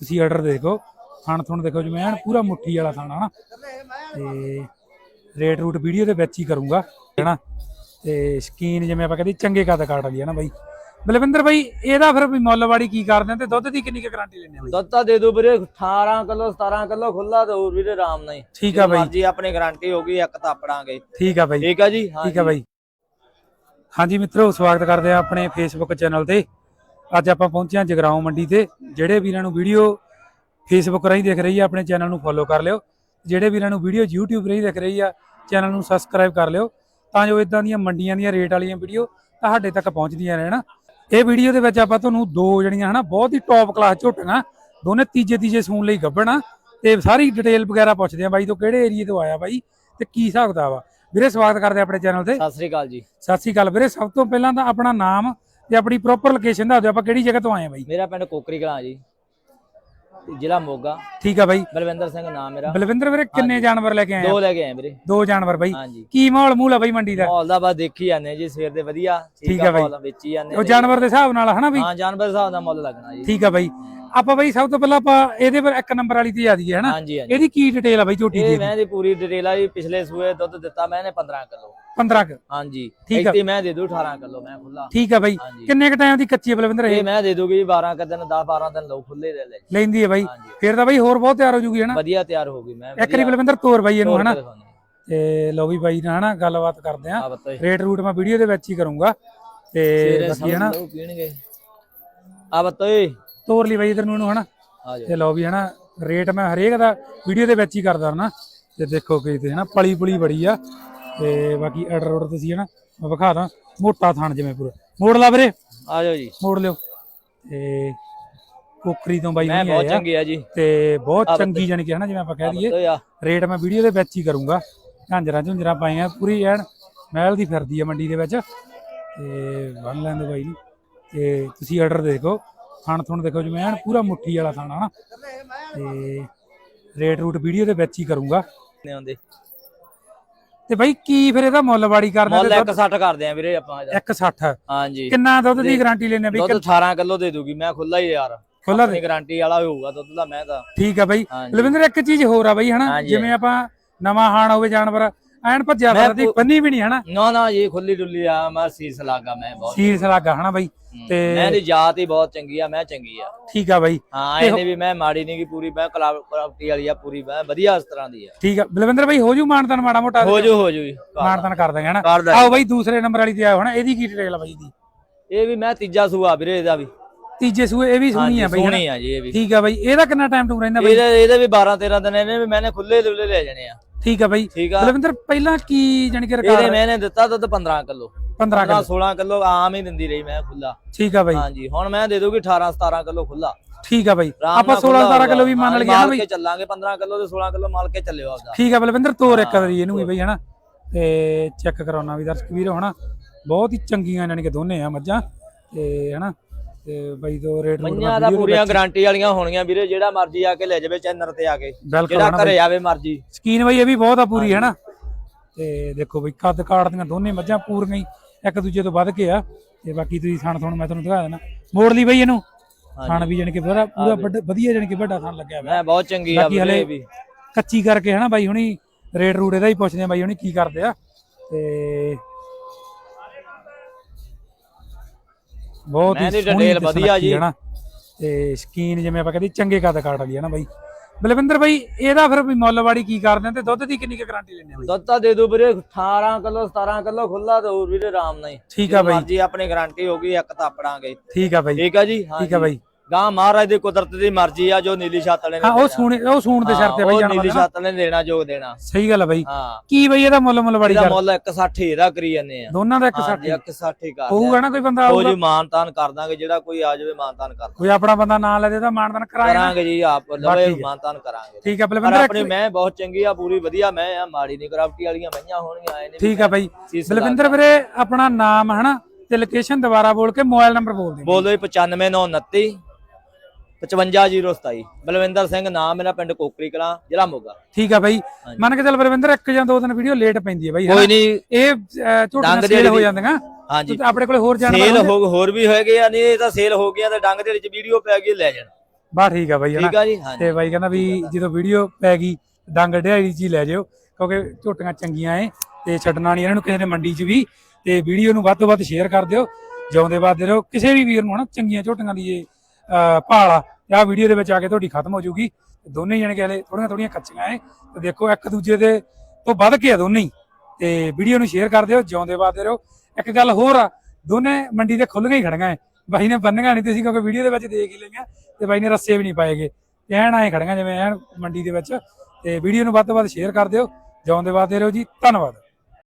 ਤੁਸੀਂ ਆਰਡਰ ਦੇਖੋ ਖਾਣ ਤੁਹਾਨੂੰ ਦੇਖੋ ਜਿਵੇਂ ਐਨ ਪੂਰਾ ਮੁੱਠੀ ਵਾਲਾ ਖਾਣਾ ਹਨਾ। ਤੇ ਰੇਟ ਰੂਟ ਵੀਡੀਓ ਦੇ ਵਿੱਚ ਹੀ ਕਰੂੰਗਾ ਹੈਨਾ। ਤੇ ਸ਼ਕੀਨ ਜਿਵੇਂ ਆਪਾਂ ਕਹਿੰਦੇ ਚੰਗੇ ਕੱਦ ਕਾਟ ਵਾਲੀ ਹੈ ਨਾ ਬਾਈ। ਬਲਵਿੰਦਰ ਬਾਈ ਇਹਦਾ ਫਿਰ ਵੀ ਮੁੱਲਵਾੜੀ ਕੀ ਕਰਦੇ ਤੇ ਦੁੱਧ ਦੀ ਕਿੰਨੀ ਕੁ ਗਾਰੰਟੀ ਲੈਣੇ ਬਾਈ? ਦੁੱਧ ਤਾਂ ਦੇ ਦੋ ਵੀਰੇ 18 ਕਿਲੋ 17 ਕਿਲੋ ਖੁੱਲਾ ਤੇ ਹੋਰ ਵੀਰੇ ਆਰਾਮ ਨਾਲ ਹੀ। ਠੀਕ ਆ ਬਾਈ। ਮਰਜ਼ੀ ਆਪਣੀ ਗਾਰੰਟੀ ਹੋਗੀ ਇੱਕ ਤਾਂ ਆਪਣਾਗੇ। ਠੀਕ ਆ ਬਾਈ। ਠੀਕ ਆ ਜੀ? ਹਾਂ ਠੀਕ ਆ ਬਾਈ। ਹਾਂਜੀ ਮਿੱਤਰੋ ਸਵਾਗਤ ਕਰਦੇ ਆ ਆਪਣੇ ਫੇਸਬੁੱਕ ਚੈਨਲ ਤੇ। ਅੱਜ ਆਪਾਂ ਪਹੁੰਚੇ ਹਾਂ ਜਗਰਾਉਂ ਮੰਡੀ ਤੇ ਜਿਹੜੇ ਵੀਰਾਂ ਨੂੰ ਵੀਡੀਓ ਫੇਸਬੁੱਕ ਰਾਹੀਂ ਦੇਖ ਰਹੀ ਆ ਆਪਣੇ ਚੈਨਲ ਨੂੰ ਫੋਲੋ ਕਰ ਲਿਓ। ਜਿਹੜੇ ਵੀਰਾਂ ਨੂੰ ਵੀਡੀਓ YouTube ਰਾਹੀਂ ਦੇਖ ਰਹੀ ਆ ਚੈਨਲ ਨੂੰ ਸਬਸਕ੍ਰਾਈਬ ਕਰ ਲਿਓ। ਤਾਂ ਜੋ ਇਦਾਂ ਦੀਆਂ ਮੰਡੀਆਂ ਦੀਆਂ ਰੇਟ ਵਾਲੀਆਂ ਵੀਡੀਓ ਤੁਹਾਡੇ ਤੱਕ ਪਹੁੰਚਦੀਆਂ ਰਹਿਣ। ਇਹ ਵੀਡੀਓ ਦੇ ਵਿੱਚ ਆਪਾਂ ਤੁਹਾਨੂੰ ਦੋ ਜਿਹੜੀਆਂ ਹਨਾ ਬਹੁਤ ਹੀ ਟੌਪ ਕਲਾਸ ਝੋਟੀਆਂ ਦੋਨੇ ਤੀਜੇ ਤੀਜੇ ਸੂਣ ਲਈ ਗੱਭਣਾ ਤੇ ਸਾਰੀ ਡਿਟੇਲ ਵਗੈਰਾ ਪੁੱਛਦੇ ਆ ਬਾਈ ਤੋਂ ਕਿਹੜੇ ਏਰੀਏ ਤੋਂ ਆਇਆ ਬਾਈ ਤੇ ਕੀ ਹਿਸਾਬ ਕਿਤਾਬ ਆ। ਵੀਰੇ ਸਵਾਗਤ ਕਰਦੇ ਆਪਣੇ ਚੈਨਲ ਤੇ। ਸਤਿ ਸ੍ਰੀ ਅਕਾਲ ਜੀ। ਸਤਿ ਸ਼੍ਰੀ ਅਕਾਲ ਵੀਰੇ ਸਭ ਤੋਂ ਪਹਿਲਾਂ ਤਾਂ ਆਪਣਾ ਨਾਮ ਤੇ ਆਪਣੀ ਪ੍ਰੋਪਰ ਲੋਕੇਸ਼ਨ ਦੱਸ ਦਿਓ ਆਪਾਂ ਕਿਹੜੀ ਜਗ੍ਹਾ ਤੋਂ ਆਏ ਆ ਬਾਈ? ਮੇਰਾ ਪਿੰਡ ਕੋਕਰੀ ਕਲਾਂ ਜੀ ਜ਼ਿਲ੍ਹਾ ਮੋਗਾ। ਠੀਕ ਆ ਬਾਈ। ਬਲਵਿੰਦਰ ਸਿੰਘ ਨਾਮ ਮੇਰਾ। ਬਲਵਿੰਦਰ ਵੀਰੇ ਕਿੰਨੇ ਜਾਨਵਰ ਲੈ ਕੇ ਆਏ ਆ? ਦੋ ਲੈ ਕੇ ਆਏ ਵੀਰੇ। ਦੋ ਜਾਨਵਰ ਬਾਈ। ਹਾਂਜੀ। ਕੀ ਮਾਹੌਲ ਮੂਲ ਆ ਬਾਈ ਮੰਡੀ ਦਾ? ਮਾਹੌਲ ਦਾ ਬਸ ਦੇਖੀ ਜਾਂਦੇ ਜੀ ਸਵੇਰ ਦੇ ਵਧੀਆ। ਠੀਕ ਆ ਬਾਈ। ਮਾਹੌਲ ਵੇਚੀ ਜਾਂਦੇ ਉਹ ਨੇ। ਜਾਨਵਰ ਦੇ ਹਿਸਾਬ ਨਾਲ ਹਨਾ ਬਈ? ਹਾਂ ਜਾਨਵਰ ਦੇ ਹਿਸਾਬ ਨਾਲ ਮੁੱਲ ਲੱਗਣਾ ਜੀ। ਠੀਕ ਆ ਬਾਈ। ਆਪਾਂ ਬਾਈ ਸਭ ਤੋਂ ਪਹਿਲਾਂ ਆਪਾਂ ਇਹਦੇ ਪਰ ਇੱਕ ਨੰਬਰ ਵਾਲੀ ਤੇ ਆ ਜਾਈਏ ਹਨਾ? ਹਾਂਜੀ ਹਾਂਜੀ। ਇਹਦੀ ਕੀ ਡਿਟੇਲ ਆ ਬਾਈ ਝੋਟੀ ਦੀ? ਇਹ ਮੈਂ ਦੀ ਪੂਰੀ ਡਿਟੇਲ ਆ ਜੀ ਪਿਛਲੇ ਸੂਏ ਦੁੱਧ ਦਿੱਤਾ ਮੈਂਨੇ 15 ਕਿਲੋ। 15 ਕੁ। ਹਾਂਜੀ ਠੀਕ। ਇੱਥੇ ਮੈਂ ਦੇ ਦੂ 18 ਕਿਲੋ ਮੈਂ ਖੁੱਲਾ ਠੀਕ ਆ ਬਾਈ। ਕਿੰਨੇ ਕ ਟਾਈਮ ਦੀ ਕੱਚੀ ਬਲਵਿੰਦਰ ਇਹ? ਮੈਂ ਦੇ ਦੂਗੀ ਜੀ 12 ਕ ਦਿਨ 10 12 ਦਿਨ ਲਓ ਖੁੱਲੇ ਦੇ ਲੈ ਜੀ। ਲੈਂਦੀ ਹੈ ਬਾਈ। ਫਿਰ ਤਾਂ ਬਾਈ ਹੋਰ ਬਹੁਤ ਤਿਆਰ ਹੋ ਜੂਗੀ ਹਨਾ? ਵਧੀਆ ਤਿਆਰ ਹੋ ਗਈ ਮੈਂ ਇੱਕ ਵਾਰੀ ਬਲਵਿੰਦਰ ਤੋਰ ਬਾਈ ਇਹਨੂੰ ਹਨਾ? ਤੇ ਲਓ ਵੀ ਬਾਈ ਨਾਲ ਹਨਾ ਗੱਲਬਾਤ ਕਰਦੇ ਆ ਰੇਟ ਰੂਟ ਮੈਂ ਵੀਡੀਓ ਦੇ ਵਿੱਚ ਹੀ ਕਰੂੰਗਾ। ਤੇ ਬਾਕੀ ਹਨਾ? ਪੀਣਗੇ। ਆ ਬਤਾਈ ਤੋਰ ਲਈ ਬਾਈ ਇਧਰ ਨੂੰ ਇਹਨੂੰ ਹਨਾ? ਤੇ ਲਓ ਵੀ ਹਨਾ ਰੇਟ ਮੈਂ ਹਰੇਕ ਦਾ ਵੀਡੀਓ ਦੇ ਵਿੱਚ ਹੀ ਕਰਦਾ ਹਨਾ ਤੇ ਦੇਖੋ ਕਿ ਤੇ ਹਨਾ ਪਲੀ ਪੁਲੀ ਬੜੀ ਆ। ਤੇ ਬਾਕੀ ਆਰਡਰ ਆਰਡਰ ਤੁਸੀਂ ਹਨਾ ਮੈਂ ਵਿਖਾ ਦਾਂ। ਮੋਟਾ ਥਾਣ ਜਿਵੇਂ ਪੂਰਾ। ਮੋੜ ਲਾ ਵੀਰੇ। ਆ ਜਾਓ ਜੀ। ਮੋੜ ਲਿਓ। ਤੇ ਕੋਕਰੀ ਤੋਂ ਬਾਈ ਮੈਂ ਬਹੁਤ ਚੰਗੀ ਆ ਜੀ। ਤੇ ਬਹੁਤ ਚੰਗੀ ਜਾਣੀ ਕਿ ਹਨਾ ਜਿਵੇਂ ਆਪਾਂ ਕਹਿ ਆ। ਰੇਟ ਮੈਂ ਵੀਡੀਓ ਦੇ ਵਿੱਚ ਹੀ ਕਰੂੰਗਾ। ਝਾਂਜਰਾਂ ਝੁੰਜਰਾਂ ਪਾਈਆਂ ਪੂਰੀ ਐਨ ਮਹਿਲ ਦੀ ਫਿਰਦੀ ਆ ਮੰਡੀ ਦੇ ਵਿੱਚ। ਤੇ ਬੰਨ ਲੈਂਦੇ ਬਾਈ ਨੂੰ ਤੇ ਤੁਸੀਂ ਆਰਡਰ ਦੇਖੋ ਖਾਣ ਤੁਹਾਨੂੰ ਦੇਖੋ ਜਿਵੇਂ ਐਨ ਪੂਰਾ ਮੁੱਠੀ ਵਾਲਾ ਖਾਣਾ ਹਨਾ ਤੇ ਰੇਟ ਰੂਟ ਵੀਡੀਓ ਦੇ ਵਿੱਚ ਹੀ ਕਰੂੰਗਾ। ਨੇ ਤੇ ਬਾਈ ਕੀ ਫਿਰ ਇਹਦਾ ਮੁੱਲਵਾੜੀ ਕਰਨਾ ਮੁੱਲ 160 ਕਰਦੇ ਆ ਵੀਰੇ ਆਪਾਂ ਇਹਦਾ 160 ਹਾਂਜੀ। ਕਿੰਨਾ ਦੁੱਧ ਦੀ ਗਾਰੰਟੀ ਲੈਣੇ ਬਈ? ਦੁੱਧ 18 ਕਿਲੋ ਦੇ ਦੂਗੀ ਮੈਂ ਖੁੱਲਾ ਹੀ ਯਾਰ। ਖੁੱਲਾ ਆਪਣੀ ਗਾਰੰਟੀ ਵਾਲਾ ਹੋਊਗਾ ਦੁੱਧ ਦਾ ਮੈਂ ਤਾਂ। ਠੀਕ ਆ ਬਾਈ। ਲਵਿੰਦਰ ਇੱਕ ਚੀਜ਼ ਹੋਰ ਆ ਬਾਈ ਹਨਾ। ਜਿਵੇਂ ਆਪਾਂ ਨਵਾਂ ਹਾਣ ਹੋਵੇ ਜਾਨਵਰ ਐਨ ਭੱਜਿਆ ਮੈਂ ਫਿਰਦੀ ਬੰਨੀ ਵੀ ਨਹੀਂ ਹਨਾ? ਨਾ ਨਾ ਇਹ ਖੁੱਲੀ ਡੁੱਲੀ ਆ ਮੈਂ ਸੀਸ ਲਾਗਾ ਮੈਂ ਬਹੁਤ ਸੀਰਸ ਲੱਗਾ ਹਨਾ ਬਾਈ। ਤੇ ਮੈਂ ਦੀ ਜਾਤ ਹੀ ਬਹੁਤ ਚੰਗੀ ਆ ਮੈਂ ਚੰਗੀ ਆ। ਠੀਕ ਆ ਬਾਈ। ਹਾਂ ਇਹਨੇ ਵੀ ਮੈਂ ਮਾੜੀ ਨਹੀਂ ਕਿ ਪੂਰੀ ਮੈਂ ਕਲਾਪਟੀ ਵਾਲੀ ਆ ਪੂਰੀ ਮੈਂ ਵਧੀਆ ਇਸ ਤਰ੍ਹਾਂ ਦੀ ਆ। ਠੀਕ ਆ। ਬਲਵਿੰਦਰ ਬਾਈ ਹੋ ਜੂ ਮਾਨਤਨ ਮਾੜਾ ਮੋਟਾ? ਹੋ ਜੂ ਹੋ ਜੂ ਜੀ। ਮਾਨਤਨ ਕਰ ਦਾਂਗੇ ਹਨਾ? ਕਰ ਦਾਂਗੇ। ਆਓ ਬਾਈ ਦੂਸਰੇ ਨੰਬਰ ਵਾਲੀ ਤੇ ਆਓ ਹਨਾ? ਇਹਦੀ ਕੀ ਡਿਟੇਲ ਆ ਬਾਈ ਦੀ ਇਹ ਵੀ ਮੈਂ ਤੀਜਾ ਸੂਆ ਵੀਰੇ ਇਹਦਾ ਵੀ। ਤੀਜੇ ਸੂਏ ਇਹ ਵੀ ਸੁਣੀ ਆ ਬਾਈ ਹਨਾ? ਸੋਹਣੀ ਆ ਜੀ ਇਹ ਵੀ। ਠੀਕ ਆ ਬਾਈ ਇਹਦਾ ਕਿੰਨਾ ਟਾਈਮ ਟੂ ਰਹਿੰਦਾ ਬਾਈ? ਇਹਦੇ ਇਹਦੇ ਵੀ 12 13 ਦਿਨ ਇਹਨੇ ਵੀ ਮੈਨੇ ਖੁੱਲੇ ਦੁੱਲੇ ਲੈ ਜਾਣੇ ਆ। ਠੀਕ ਆ ਬਾਈ। ਠੀਕ ਆ। ਬਲਵਿੰਦਰ ਪਹਿਲਾਂ ਕੀ ਜਾਣੀ ਕਿ ਇਹਦੇ ਰਿਕਾਰਡ ਮੈਨੇ ਦਿੱਤਾ ਦੁੱਧ 15 ਕਿਲੋ। 15 15 16 ਕਿਲੋ ਆਮ ਹੀ ਦਿੰਦੀ ਰਹੀ ਮੈਂ ਖੁੱਲਾ ਠੀਕ ਆ ਬਾਈ। ਹਾਂਜੀ ਹੁਣ ਮੈਂ ਦੇ ਦੂਗੀ 18 17 ਕਿਲੋ ਖੁੱਲਾ ਠੀਕ ਆ ਬਾਈ। ਆਪਾਂ ਨਾਲ 16 ਖੁੱਲਾ 17 ਕਿਲੋ ਵੀ। ਮੰਨ ਲਈਏ ਨਾ ਬਾਈ? ਕੇ ਚੱਲਾਂਗੇ 15 ਕਿਲੋ ਤੇ 16 ਕਿਲੋ ਮਾਲ ਕੇ ਚੱਲਿਓ ਆਪਦਾ। ਠੀਕ ਆ ਬਲਵਿੰਦਰ ਤੋਰ ਇੱਕ ਵਾਰੀ ਇਹਨੂੰ ਵੀ ਬਈ ਹਨਾ ਤੇ ਚੈੱਕ ਕਰਾਉਣਾ ਵੀ ਦਰਸ਼ਕ ਵੀਰੋ ਹਨਾ ਬਹੁਤ ਹੀ ਚੰਗੀਆਂ ਜਾਣੀ ਕਿ ਦੋਨੇ ਆ ਮੱਝਾਂ। ਤੇ ਹਨਾ ਤੇ ਬਾਈ ਤੋਂ ਰੇਟ ਮੰਨਿਆ ਦਾ ਪੂਰੀਆਂ ਗਾਰੰਟੀ ਵਾਲੀਆਂ ਹੋਣਗੀਆਂ ਵੀਰੇ ਜਿਹੜਾ ਮਰਜ਼ੀ ਆ ਕੇ ਲੈ ਜਾਵੇ ਚੈਨਰ ਤੇ ਆ ਕੇ। ਜਿਹੜਾ ਘਰੇ ਆਵੇ ਮਰਜ਼ੀ। ਸਕੀਨ ਬਈ ਇਹ ਵੀ ਬਹੁਤ ਆ ਪੂਰੀ ਹੈ ਨਾ ਤੇ ਦੇਖੋ ਬਈ ਕੱਦ ਕਾੜ ਦੀਆਂ ਦੋਨੇ ਮੱਝਾਂ ਪੂਰੀਆਂ ਹੀ ਇੱਕ ਦੂਜੇ ਤੋਂ ਵੱਧ ਕੇ ਆ। ਤੇ ਬਾਕੀ ਤੁਸੀਂ ਥਣ ਥਣ ਮੈਂ ਤੁਹਾਨੂੰ ਦਿਖਾ ਦੇਣਾ। ਮੋੜ ਲਈ ਬਈ ਇਹਨੂੰ। ਥਣ ਵੀ ਜਾਣੀ ਕਿ ਪੂਰਾ ਪੂਰਾ ਵਧੀਆ ਜਾਣੀ ਕਿ ਵੱਡਾ ਥਣ ਲੱਗਿਆ ਮੈਂ ਬਹੁਤ ਚੰਗੀ ਆ ਬਾਕੀ ਵੀ। ਕੱਚੀ ਕਰਕੇ ਹਨਾ ਬਾਈ ਹੁਣੀ ਰੇਟ ਰੂਟ ਇਹਦਾ ਹੀ ਪੁੱਛਦੇ ਆ ਬਾਈ ਹੁਣੀ ਕੀ ਕਰਦੇ ਆ। ਤੇ ਬਹੁਤ ਹੀ ਮੈਂ ਦੀ ਤੇ ਵਧੀਆ ਜੀ। ਹੈ ਤੇ ਸਕੀਨ ਜਿਵੇਂ ਆਪਾਂ ਕਹਿੰਦੇ ਚੰਗੇ ਕੱਦ ਕਾਟ ਵਾਲੀ ਹੈ ਨਾ ਬਾਈ। ਬਲਵਿੰਦਰ ਬਾਈ ਇਹਦਾ ਫਿਰ ਵੀ ਮੁੱਲਵਾੜੀ ਕੀ ਕਰਦੇ ਆ ਤੇ ਦੁੱਧ ਦੀ ਕਿੰਨੀ ਕੁ ਗਾਰੰਟੀ ਲੈਣੇ ਬਾਈ? ਦੁੱਧ ਤਾਂ ਦੇ ਦੋ ਵੀਰੇ 18 ਕਿਲੋ 17 ਕਿਲੋ ਖੁੱਲਾ ਤੇ ਹੋਰ ਵੀਰੇ ਆਰਾਮ ਨਾਲ ਹੀ। ਠੀਕ ਆ ਬਾਈ। ਮਰਜ਼ੀ ਆਪਣੀ ਗਾਰੰਟੀ ਹੋਗੀ ਇੱਕ ਤਾਂ ਆਪਣਾਗੇ ਠੀਕ ਆ ਬਾਈ। ਠੀਕ ਆ ਜੀ ਹਾਂ ਠੀਕ ਆ ਬਾਈ। ਗਾਂ ਮਹਾਰਾਜ ਦੀ ਕੁਦਰਤ ਦੀ ਮਰਜ਼ੀ ਆ ਜੋ ਨੀਲੀ ਛੱਤ ਵਾਲੇ ਨੇ ਹਾਂ ਉਹ ਸੂਣ ਉਹ ਸੂਣ ਦੇ ਤੇ ਬਾਈ ਉਹ ਜਾਨਵਰ ਨੀਲੀ ਦਾ ਨਾ। ਛੱਤ ਨੇ ਦੇਣਾ ਜੋ ਦੇਣਾ। ਸਹੀ ਗੱਲ ਆ ਬਾਈ। ਹਾਂ। ਕੀ ਬਾਈ ਇਹਦਾ ਮੁੱਲ ਮੁੱਲਵਾੜੀ ਇਹਦਾ ਕਰ ਮੁੱਲ 160 ਇਹਦਾ ਕਰੀ ਜਾਂਦੇ ਆ। ਦੋਨਾਂ ਦਾ ਇੱਕ ਹਾਂ ਸੱਠ ਜੀ 160 ਕਰ ਹੋਊਗਾ ਨਾ ਕੋਈ ਬੰਦਾ ਉਹ ਆਊਗਾ। ਜੀ ਮਾਨਤਾਨ ਕਰ ਦਾਂਗੇ ਜਿਹੜਾ ਕੋਈ ਆ ਜਾਵੇ ਮਾਨਤਾਨ ਕਰ ਕੋਈ ਆਪਣਾ ਬੰਦਾ ਨਾਂ ਲੈ ਦੇ ਤਾਂ ਮਾਨਦਾਨ ਕਰਾਂਗੇ ਜੀ ਆਪ ਲਵੇ ਬਾਕੀ ਹੈ। ਮਾਨਤਾਨ ਕਰਾਂਗੇ। ਠੀਕ ਆ ਪਰ ਬਲਵਿੰਦਰ ਆਪਣੀ ਮੈਂ ਬਹੁਤ ਚੰਗੀ ਆ ਪੂਰੀ ਵਧੀਆ ਮੈਂ ਆ ਮਾੜੀ ਨਹੀਂ ਕਰਾਫਟੀ ਵਾਲੀਆਂ ਮਈਆਂ ਹੋਣਗੀਆਂ ਆਏ ਨੇ ਵੀ ਠੀਕ ਆ ਬਾਈ। ਸੀਸ ਲਾ ਬਲਵਿੰਦਰ ਵੀਰੇ ਆਪਣਾ ਨਾਮ ਹਨਾ ਤੇ ਲੋਕੇਸ਼ਨ ਦੁਬਾਰਾ ਬੋਲ ਕੇ ਮੋਬਾਈਲ ਨੰਬਰ ਬੋਲ ਦੇ ਬੋਲੋ ਜੀ 95929 55027 ਬਲਵਿੰਦਰ ਸਿੰਘ ਨਾਮ ਮੇਰਾ ਪਿੰਡ ਕੋਕਰੀ ਕਲਾਂ ਜ਼ਿਲ੍ਹਾ ਮੋਗਾ। ਠੀਕ ਆ ਬਾਈ। ਮੰਨ ਕੇ ਚੱਲ ਬਲਵਿੰਦਰ ਇੱਕ ਜਾਂ ਦੋ ਦਿਨ ਵੀਡੀਓ ਲੇਟ ਪੈਂਦੀ ਹੈ ਬਾਈ ਹਨਾ? ਕੋਈ ਨਹੀਂ। ਇਹ ਅਹ, ਝੋਟੀਆਂ ਡੰਗ ਦੀ ਸੇਲ ਹੋ ਜਿਹੜੀ- ਜਾਂਦੀਆਂ। ਹਾਂਜੀ। ਤੇ ਆਪਣੇ ਕੋਲੇ ਹੋਰ ਸੇਲ ਹੋ ਹੋਰ ਵੀ ਹੋਏਗੇ ਆ ਨਹੀਂ ਇਹ ਤਾਂ ਸੇਲ ਹੋ ਗਿਆ ਤੇ ਡੰਗ ਦੇ ਵਿੱਚ ਵੀਡੀਓ ਪੈ ਗਈ ਲੈ ਜਾਣ। ਬਾ ਠੀਕ ਆ ਬਾਈ ਹਨਾ? ਠੀਕ ਆ ਜੀ? ਹਾਂਜੀ। ਤੇ ਬਾਈ ਕਹਿੰਦਾ ਵੀ ਜਦੋਂ ਵੀਡੀਓ ਪੈ ਗਈ ਡੰਗ ਢਿਆਈ ਚ ਹੀ ਲੈ ਜਿਓ ਕਿਉਂਕਿ ਝੋਟੀਆਂ ਚੰਗੀਆਂ ਏ ਤੇ ਛੱਡਣਾ ਨਹੀਂ ਇਹਨਾਂ ਨੂੰ ਕਿਸੇ ਨੇ ਮੰਡੀ 'ਚ ਵੀ ਤੇ ਵੀਡੀਓ ਨੂੰ ਵੱਧ ਤੋਂ ਵੱਧ ਸ਼ੇਅਰ ਕਰ ਦਿਓ ਜਿਉਂਦੇ ਵੱਧਦੇ ਰਹੋ ਕਿਸੇ ਵੀ ਵੀਰ ਨੂੰ ਹਨਾ? ਚੰਗੀਆਂ ਝੋਟੀਆਂ ਦੀ ਇਹ ਭਾਲ ਆ। ਤੇ ਆਹ ਵੀਡੀਓ ਦੇ ਵਿੱਚ ਆ ਕੇ ਤੁਹਾਡੀ ਖਤਮ ਹੋ ਜੂਗੀ ਦੋਨੇ ਜਣੇ ਕਹਿੰਦੇ ਥੋੜੀਆਂ ਥੋੜੀਆਂ ਕੱਚੀਆਂ ਏ ਤੇ ਦੇਖੋ, ਇੱਕ ਦੂਜੇ ਦੇ ਤੋਂ ਵੱਧ ਕੇ ਆ ਦੋਨੇ ਹੀ। ਤੇ ਵੀਡੀਓ ਨੂੰ ਸ਼ੇਅਰ ਕਰ ਦਿਓ, ਜਿਉਂਦੇ ਵੱਧਦੇ ਰਹੋ। ਇੱਕ ਗੱਲ ਹੋਰ ਆ, ਦੋਨੇ ਮੰਡੀ ਦੇ ਖੁੱਲੀਆਂ ਹੀ ਖੜੀਆਂ ਏ ਬਾਈ ਨੇ ਬੰਨੀਆਂ ਨਹੀਂ ਤੁਸੀਂ, ਕਿਉਂਕਿ ਵੀਡੀਓ ਦੇ ਵਿੱਚ ਦੇਖ ਹੀ ਲਈਆਂ। ਤੇ ਬਾਈ ਨੇ ਰੱਸੇ ਵੀ ਨਹੀਂ ਪਾਏਗੇ ਤੇ ਐਨ ਆਏ ਖੜੀਆਂ ਜਿਵੇਂ ਐਨ ਮੰਡੀ ਦੇ ਵਿੱਚ। ਤੇ ਵੀਡੀਓ ਨੂੰ ਵੱਧ ਤੋਂ ਵੱਧ ਸ਼ੇਅਰ ਕਰ ਦਿਓ। ਜਿਉਂਦੇ ਵੱਧਦੇ ਰਹੋ ਜੀ। ਧੰਨਵਾਦ।